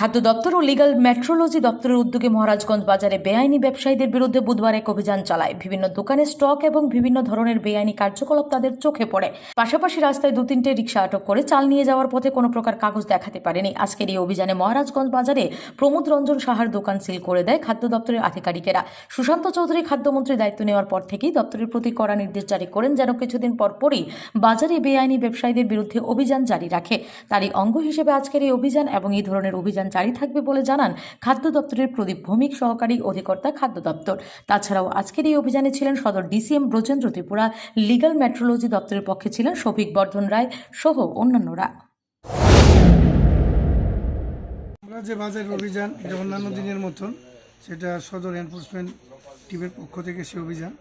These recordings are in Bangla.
খাদ্য দপ্তর ও লিগাল মেট্রোলজি দপ্তরের উদ্যোগে মহারাজগঞ্জ বাজারে বেআইনি ব্যবসায়ীদের বিরুদ্ধে বুধবার এক অভিযান চালায়। বিভিন্ন দোকানে স্টক এবং বিভিন্ন ধরনের বেআইনি কার্যকলাপ তাদের চোখে পড়ে। পাশাপাশি রাস্তায় দু তিনটে রিক্সা আটক করে চাল নিয়ে যাওয়ার পথে কোনো প্রকার কাগজ দেখাতে পারেনি। আজকের এই অভিযানে মহারাজগঞ্জ বাজারে প্রমোদ রঞ্জন সাহার দোকান সিল করে দেয় খাদ্য দপ্তরের আধিকারিকেরা। সুশান্ত চৌধুরী খাদ্যমন্ত্রী দায়িত্ব নেওয়ার পর থেকেই দপ্তরের প্রতি কড়া নির্দেশ জারি করেন যেন কিছুদিন পরপরই বাজারে বেআইনি ব্যবসায়ীদের বিরুদ্ধে অভিযান জারি রাখে। তারই অঙ্গ হিসেবে আজকের এই অভিযান এবং এই ধরনের অভিযান জারি থাকবে বলে জানান খাদ্য দপ্তরের প্রদীপ ভৌমিক সহকারী অধিকর্তা খাদ্য দপ্তর। তাছাড়াও আজকের এই অভিযানে ছিলেন সদর DCM Brajendra Tripura, legal metrology দপ্তরের পক্ষে ছিলেন শফিক বর্ধন রায় সহ অন্যান্যরা। আমরা যে বাজার অভিযান, এটা অন্যান্য দিনের মতন, সেটা সদর এনফোর্সমেন্ট টিমের পক্ষ থেকে সে অভিযান।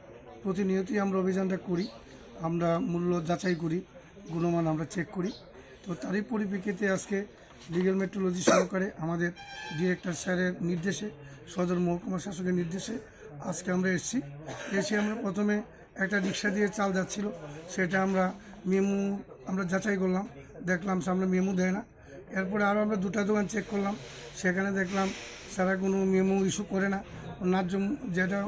প্রতিনিয়তই আমরা অভিযানটা করি, আমরা মূল্য যাচাই করি, গুণমান আমরা চেক করি। তো তারই পরিপ্রেক্ষিতে আজকে লিগেল মেট্রোলজি সহকারে আমাদের ডিরেক্টর স্যারের নির্দেশে, সদর মহকুমা শাসকের নির্দেশে আজকে আমরা এসেছি। এসে আমরা প্রথমে একটা রিক্সা দিয়ে চাল যাচ্ছিল, সেটা আমরা মেমু, আমরা যাচাই করলাম, দেখলাম সামনে মেমু দেয় না। এরপরে আরও আমরা দুটা দোকান চেক করলাম, সেখানে দেখলাম তারা কোনো মেমো ইস্যু করে না। ন্যায্য যেটা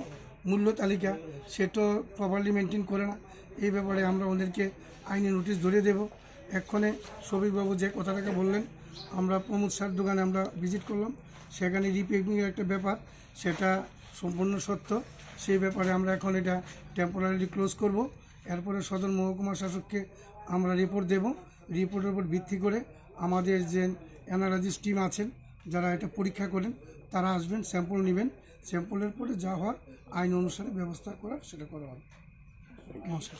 মূল্য তালিকা সেটাও প্রপারলি মেনটেন করে না। এই ব্যাপারে আমরা ওদেরকে আইনি নোটিশ ধরিয়ে দেব। এক্ষণে শফিকবাবু যে কথাটাকে বললেন, আমরা প্রমোদ স্যার দোকানে আমরা ভিজিট করলাম। সেখানে রিপেকিংয়ের একটা ব্যাপার, সেটা সম্পূর্ণ সত্য। সেই ব্যাপারে আমরা এখন এটা টেম্পোরারি ক্লোজ করব। এরপরে সদর মহকুমা শাসককে আমরা রিপোর্ট দেব। রিপোর্টের উপর ভিত্তি করে আমাদের যে অ্যানালাইজিস টিম আছেন, যারা এটা পরীক্ষা করেন, তারা আসবেন স্যাম্পল নেবেন। স্যাম্পলের পরে যা হওয়ার আইন অনুসারে ব্যবস্থা করার সেটা করা হবে। নমস্কার।